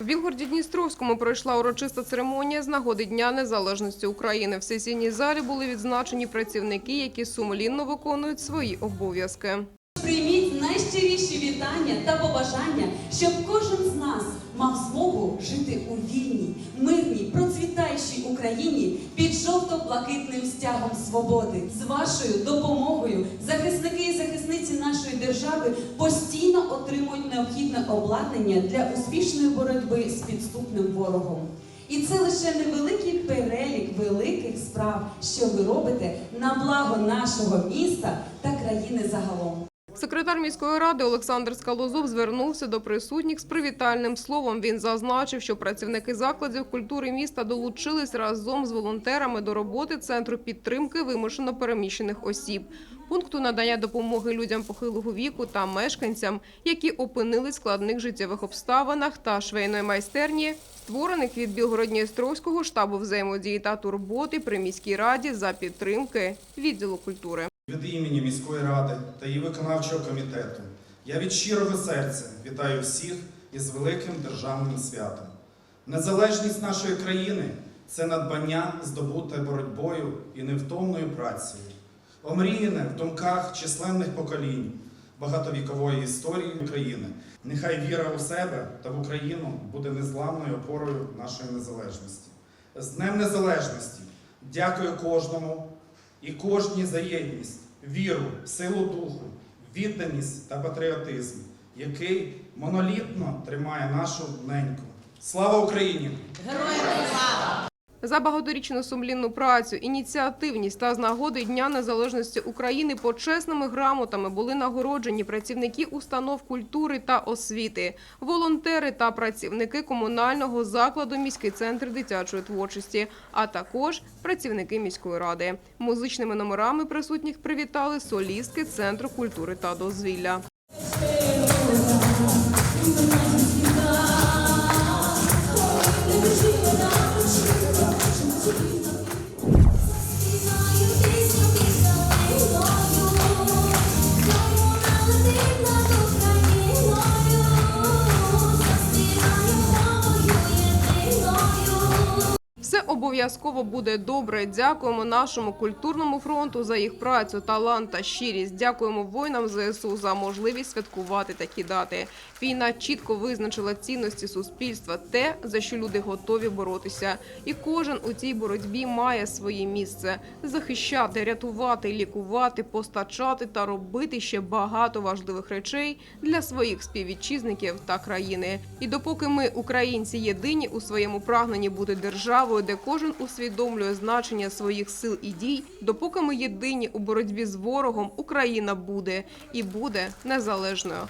В Білгороді Дністровському пройшла урочиста церемонія з нагоди Дня Незалежності України. В сесійній залі були відзначені працівники, які сумлінно виконують свої обов'язки. Прийміть найщиріші вітання та побажання, щоб кожен з нас мав змогу жити у вільній, мирній, процвітаючій Україні під жовто-блакитним стягом свободи. З вашою допомогою захисники і захисниці нашої держави постійно отримують необхідне обладнання для успішної боротьби з підступним ворогом. І це лише невеликий перелік великих справ, що ви робите на благо нашого міста та країни загалом. Секретар міської ради Олександр Скалозуб звернувся до присутніх з привітальним словом. Він зазначив, що працівники закладів культури міста долучились разом з волонтерами до роботи центру підтримки вимушено переміщених осіб, пункту надання допомоги людям похилого віку та мешканцям, які опинились в складних життєвих обставинах та швейної майстерні, створених від Білгородністровського штабу взаємодії та турботи при міській раді за підтримки відділу культури. Від імені міської ради та її виконавчого комітету я від щирого серця вітаю всіх із великим державним святом. Незалежність нашої країни це надбання, здобуте боротьбою і невтомною працею, омріяне в думках численних поколінь багатовікової історії України. Нехай віра у себе та в Україну буде незламною опорою нашої незалежності. З Днем Незалежності дякую кожному і кожній за єдність, віру, силу духу, відданість та патріотизм, який монолітно тримає нашу неньку. Слава Україні! За багаторічну сумлінну працю, ініціативність та з нагоди Дня Незалежності України почесними грамотами були нагороджені працівники установ культури та освіти, волонтери та працівники комунального закладу міський центр дитячої творчості, а також працівники міської ради. Музичними номерами присутніх привітали солістки центру культури та дозвілля. Обов'язково буде добре. Дякуємо нашому культурному фронту за їх працю, талант та щирість. Дякуємо воїнам ЗСУ за можливість святкувати такі дати. Війна чітко визначила цінності суспільства, те, за що люди готові боротися. І кожен у цій боротьбі має своє місце захищати, рятувати, лікувати, постачати та робити ще багато важливих речей для своїх співвітчизників та країни. І допоки ми, українці, єдині у своєму прагненні бути державою, де кожен усвідомлює значення своїх сил і дій, допоки ми єдині у боротьбі з ворогом, Україна буде і буде незалежною.